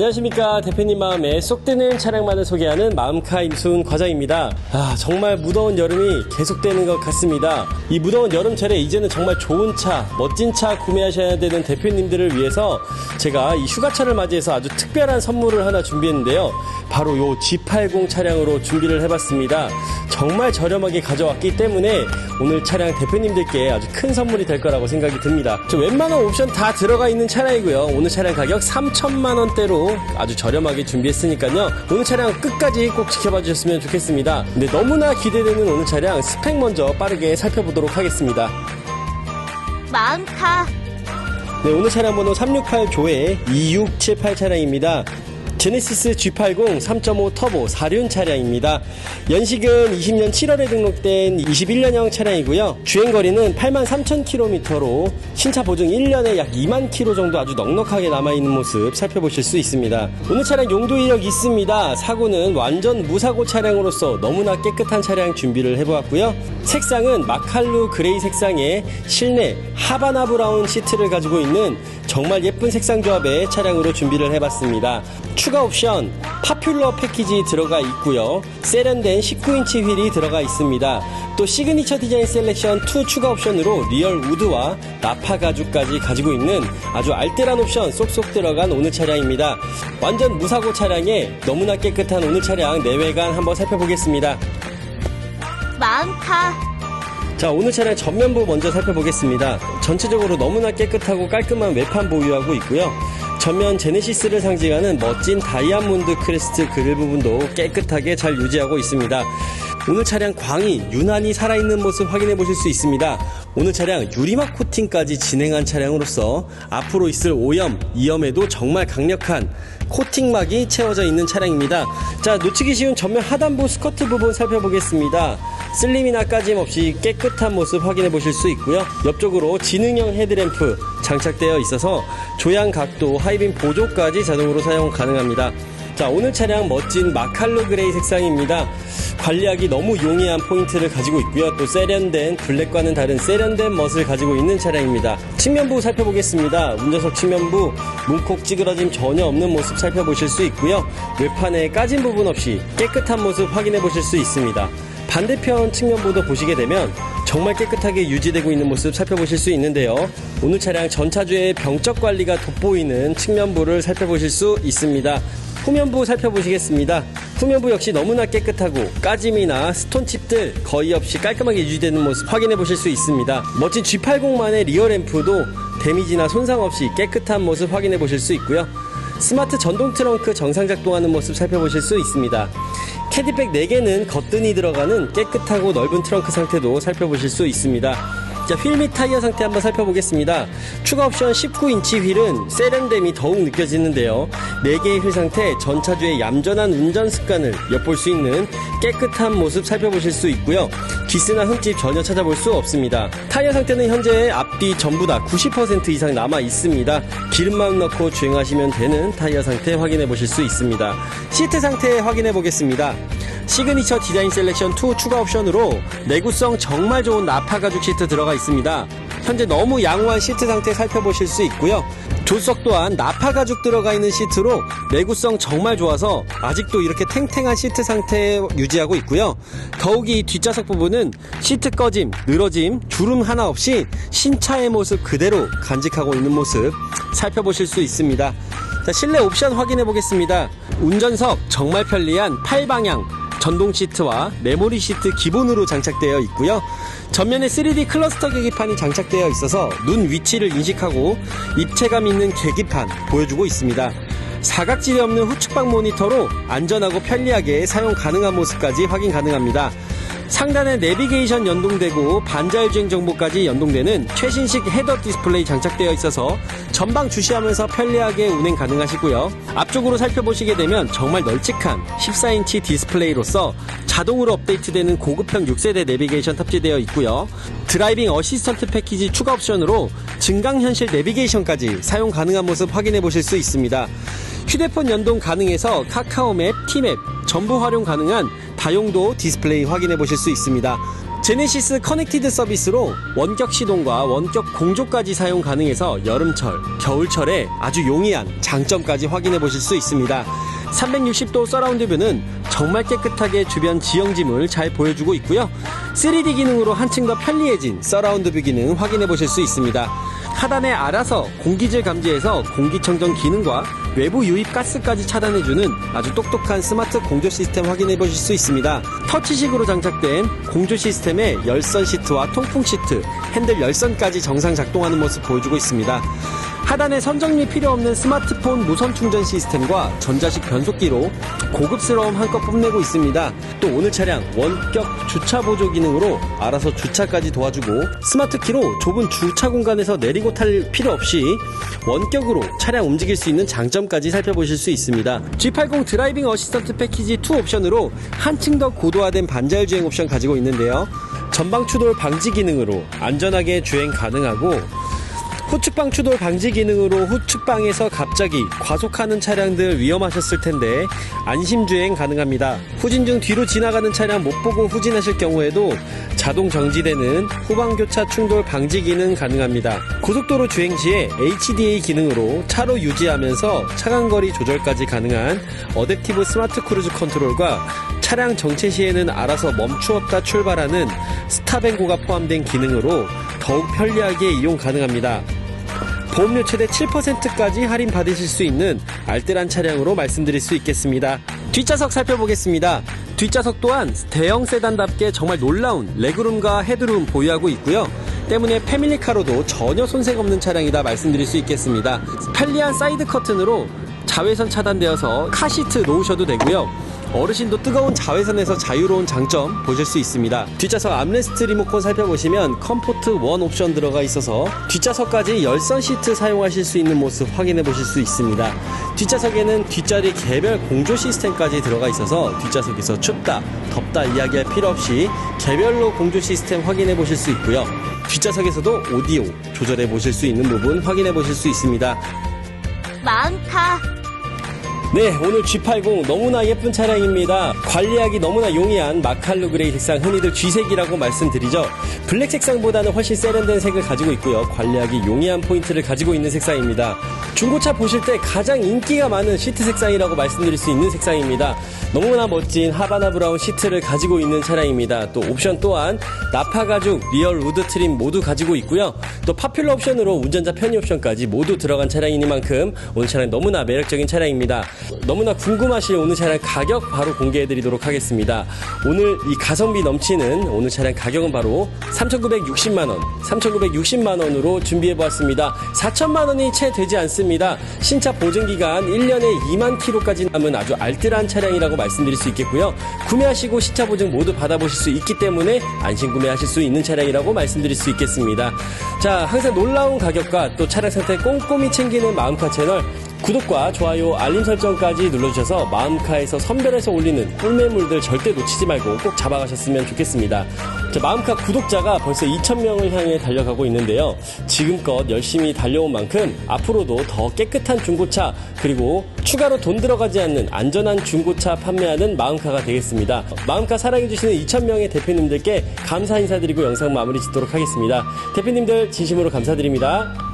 안녕하십니까. 대표님 마음에 쏙 드는 차량만을 소개하는 마음카 임순 과장입니다. 아 정말 무더운 여름이 계속되는 것 같습니다. 이 무더운 여름철에 이제는 정말 좋은 차 멋진 차 구매하셔야 되는 대표님들을 위해서 제가 이 휴가철을 맞이해서 아주 특별한 선물을 하나 준비했는데요. 바로 요 G80 차량으로 준비를 해봤습니다. 정말 저렴하게 가져왔기 때문에 오늘 차량 대표님들께 아주 큰 선물이 될 거라고 생각이 듭니다. 저 웬만한 옵션 다 들어가 있는 차량이고요. 오늘 차량 가격 3천만 원대로 아주 저렴하게 준비했으니까요. 오늘 차량 끝까지 꼭 지켜봐 주셨으면 좋겠습니다. 근데 너무나 기대되는 오늘 차량 스펙 먼저 빠르게 살펴보도록 하겠습니다. 마음카 네, 오늘 차량 번호 368조의 2678 차량입니다. 제네시스 G80 3.5 터보 4륜 차량입니다. 연식은 20년 7월에 등록된 21년형 차량이고요. 주행거리는 83,000km로 신차 보증 1년에 약 2만 km 정도 아주 넉넉하게 남아있는 모습 살펴보실 수 있습니다. 오늘 차량 용도 이력 있습니다. 사고는 완전 무사고 차량으로서 너무나 깨끗한 차량 준비를 해보았고요. 색상은 마칼루 그레이 색상의 실내 하바나 브라운 시트를 가지고 있는 정말 예쁜 색상 조합의 차량으로 준비를 해봤습니다. 추가 옵션 파퓰러 패키지 들어가 있고요. 세련된 19인치 휠이 들어가 있습니다. 또 시그니처 디자인 셀렉션 2 추가 옵션으로 리얼 우드와 나파 가죽까지 가지고 있는 아주 알뜰한 옵션 쏙쏙 들어간 오늘 차량입니다. 완전 무사고 차량에 너무나 깨끗한 오늘 차량 내외관 한번 살펴보겠습니다. 마음카 자, 오늘 차량 전면부 먼저 살펴보겠습니다. 전체적으로 너무나 깨끗하고 깔끔한 외판 보유하고 있고요. 전면 제네시스를 상징하는 멋진 다이아몬드 크레스트 그릴 부분도 깨끗하게 잘 유지하고 있습니다. 오늘 차량 광이 유난히 살아있는 모습 확인해 보실 수 있습니다. 오늘 차량 유리막 코팅까지 진행한 차량으로서 앞으로 있을 오염, 이염에도 정말 강력한 코팅막이 채워져 있는 차량입니다. 자, 놓치기 쉬운 전면 하단부 스커트 부분 살펴보겠습니다. 슬림이나 까짐 없이 깨끗한 모습 확인해 보실 수 있고요. 옆쪽으로 지능형 헤드램프 장착되어 있어서 조향 각도, 하이빔 보조까지 자동으로 사용 가능합니다. 자, 오늘 차량 멋진 마칼로 그레이 색상입니다. 관리하기 너무 용이한 포인트를 가지고 있고요. 또 세련된 블랙과는 다른 세련된 멋을 가지고 있는 차량입니다. 측면부 살펴보겠습니다. 운전석 측면부 문콕 찌그러짐 전혀 없는 모습 살펴보실 수 있고요. 외판에 까진 부분 없이 깨끗한 모습 확인해 보실 수 있습니다. 반대편 측면부도 보시게 되면 정말 깨끗하게 유지되고 있는 모습 살펴보실 수 있는데요. 오늘 차량 전차주의 병적 관리가 돋보이는 측면부를 살펴보실 수 있습니다. 후면부 살펴보시겠습니다. 후면부 역시 너무나 깨끗하고 까짐이나 스톤칩들 거의 없이 깔끔하게 유지되는 모습 확인해 보실 수 있습니다. 멋진 G80만의 리어 램프도 데미지나 손상 없이 깨끗한 모습 확인해 보실 수 있고요. 스마트 전동 트렁크 정상 작동하는 모습 살펴보실 수 있습니다. 캐디백 4개는 거뜬히 들어가는 깨끗하고 넓은 트렁크 상태도 살펴보실 수 있습니다. 자, 휠 및 타이어 상태 한번 살펴보겠습니다. 추가 옵션 19인치 휠은 세련됨이 더욱 느껴지는데요. 4개의 휠 상태, 전차주의 얌전한 운전 습관을 엿볼 수 있는 깨끗한 모습 살펴보실 수 있고요. 기스나 흠집 전혀 찾아볼 수 없습니다. 타이어 상태는 현재 앞뒤 전부 다 90% 이상 남아 있습니다. 기름만 넣고 주행하시면 되는 타이어 상태 확인해 보실 수 있습니다. 시트 상태 확인해 보겠습니다. 시그니처 디자인 셀렉션 2 추가 옵션으로 내구성 정말 좋은 나파 가죽 시트 들어가 있습니다. 현재 너무 양호한 시트 상태 살펴보실 수 있고요. 조수석 또한 나파 가죽 들어가 있는 시트로 내구성 정말 좋아서 아직도 이렇게 탱탱한 시트 상태 유지하고 있고요. 더욱이 뒷좌석 부분은 시트 꺼짐, 늘어짐, 주름 하나 없이 신차의 모습 그대로 간직하고 있는 모습 살펴보실 수 있습니다. 자, 실내 옵션 확인해 보겠습니다. 운전석 정말 편리한 8방향 전동 시트와 메모리 시트 기본으로 장착되어 있고요. 전면에 3D 클러스터 계기판이 장착되어 있어서 눈 위치를 인식하고 입체감 있는 계기판 보여주고 있습니다. 사각지대 없는 후측방 모니터로 안전하고 편리하게 사용 가능한 모습까지 확인 가능합니다. 상단에 내비게이션 연동되고 반자율 주행 정보까지 연동되는 최신식 헤더 디스플레이 장착되어 있어서 전방 주시하면서 편리하게 운행 가능하시고요. 앞쪽으로 살펴보시게 되면 정말 널찍한 14인치 디스플레이로서 자동으로 업데이트되는 고급형 6세대 내비게이션 탑재되어 있고요. 드라이빙 어시스턴트 패키지 추가 옵션으로 증강현실 내비게이션까지 사용 가능한 모습 확인해 보실 수 있습니다. 휴대폰 연동 가능해서 카카오 맵, 티맵 전부 활용 가능한 다용도 디스플레이 확인해 보실 수 있습니다. 제네시스 커넥티드 서비스로 원격 시동과 원격 공조까지 사용 가능해서 여름철, 겨울철에 아주 용이한 장점까지 확인해 보실 수 있습니다. 360도 서라운드 뷰는 정말 깨끗하게 주변 지형짐을 잘 보여주고 있고요. 3D 기능으로 한층 더 편리해진 서라운드 뷰 기능 확인해 보실 수 있습니다. 하단에 알아서 공기질 감지해서 공기청정 기능과 외부 유입 가스까지 차단해주는 아주 똑똑한 스마트 공조 시스템 확인해 보실 수 있습니다. 터치식으로 장착된 공조 시스템에 열선 시트와 통풍 시트, 핸들 열선까지 정상 작동하는 모습 보여주고 있습니다. 하단에 선정리 필요 없는 스마트폰 무선 충전 시스템과 전자식 변속기로 고급스러움 한껏 뽐내고 있습니다. 또 오늘 차량 원격 주차 보조 기능으로 알아서 주차까지 도와주고 스마트 키로 좁은 주차 공간에서 내리고 탈 필요 없이 원격으로 차량 움직일 수 있는 장점까지 살펴보실 수 있습니다. G80 드라이빙 어시스턴트 패키지 2 옵션으로 한층 더 고도화된 반자율 주행 옵션 가지고 있는데요. 전방 추돌 방지 기능으로 안전하게 주행 가능하고 후측방 추돌 방지 기능으로 후측방에서 갑자기 과속하는 차량들 위험하셨을 텐데 안심 주행 가능합니다. 후진 중 뒤로 지나가는 차량 못 보고 후진하실 경우에도 자동 정지되는 후방 교차 충돌 방지 기능 가능합니다. 고속도로 주행 시에 HDA 기능으로 차로 유지하면서 차간거리 조절까지 가능한 어댑티브 스마트 크루즈 컨트롤과 차량 정체 시에는 알아서 멈추었다 출발하는 스탑앤고가 포함된 기능으로 더욱 편리하게 이용 가능합니다. 보험료 최대 7%까지 할인 받으실 수 있는 알뜰한 차량으로 말씀드릴 수 있겠습니다. 뒷좌석 살펴보겠습니다. 뒷좌석 또한 대형 세단답게 정말 놀라운 레그룸과 헤드룸 보유하고 있고요. 때문에 패밀리카로도 전혀 손색 없는 차량이다 말씀드릴 수 있겠습니다. 편리한 사이드 커튼으로 자외선 차단되어서 카시트 놓으셔도 되고요. 어르신도 뜨거운 자외선에서 자유로운 장점 보실 수 있습니다. 뒷좌석 암레스트 리모컨 살펴보시면 컴포트 원 옵션 들어가 있어서 뒷좌석까지 열선 시트 사용하실 수 있는 모습 확인해 보실 수 있습니다. 뒷좌석에는 뒷자리 개별 공조 시스템까지 들어가 있어서 뒷좌석에서 춥다, 덥다 이야기할 필요 없이 개별로 공조 시스템 확인해 보실 수 있고요. 뒷좌석에서도 오디오 조절해 보실 수 있는 부분 확인해 보실 수 있습니다. 마음카 네, 오늘 G80 너무나 예쁜 차량입니다. 관리하기 너무나 용이한 마칼루 그레이 색상, 흔히들 G색이라고 말씀드리죠. 블랙 색상보다는 훨씬 세련된 색을 가지고 있고요. 관리하기 용이한 포인트를 가지고 있는 색상입니다. 중고차 보실 때 가장 인기가 많은 시트 색상이라고 말씀드릴 수 있는 색상입니다. 너무나 멋진 하바나 브라운 시트를 가지고 있는 차량입니다. 또 옵션 또한 나파 가죽, 리얼 우드 트림 모두 가지고 있고요. 또 파퓰러 옵션으로 운전자 편의 옵션까지 모두 들어간 차량이니만큼 오늘 차량 너무나 매력적인 차량입니다. 너무나 궁금하실 오늘 차량 가격 바로 공개해 드리도록 하겠습니다. 오늘 이 가성비 넘치는 오늘 차량 가격은 바로 3,960만 원, 3,960만 원으로 준비해 보았습니다. 4천만 원이 채 되지 않습니다. 신차 보증 기간 1년에 2만 킬로까지 남은 아주 알뜰한 차량이라고 말씀드릴 수 있겠고요. 구매하시고 신차 보증 모두 받아보실 수 있기 때문에 안심 구매하실 수 있는 차량이라고 말씀드릴 수 있겠습니다. 자, 항상 놀라운 가격과 또 차량 상태 꼼꼼히 챙기는 마음카 채널 구독과 좋아요, 알림 설정까지 눌러주셔서 마음카에서 선별해서 올리는 꿀매물들 절대 놓치지 말고 꼭 잡아가셨으면 좋겠습니다. 자, 마음카 구독자가 벌써 2,000명을 향해 달려가고 있는데요. 지금껏 열심히 달려온 만큼 앞으로도 더 깨끗한 중고차 그리고 추가로 돈 들어가지 않는 안전한 중고차 판매하는 마음카가 되겠습니다. 마음카 사랑해주시는 2,000명의 대표님들께 감사 인사드리고 영상 마무리 짓도록 하겠습니다. 대표님들 진심으로 감사드립니다.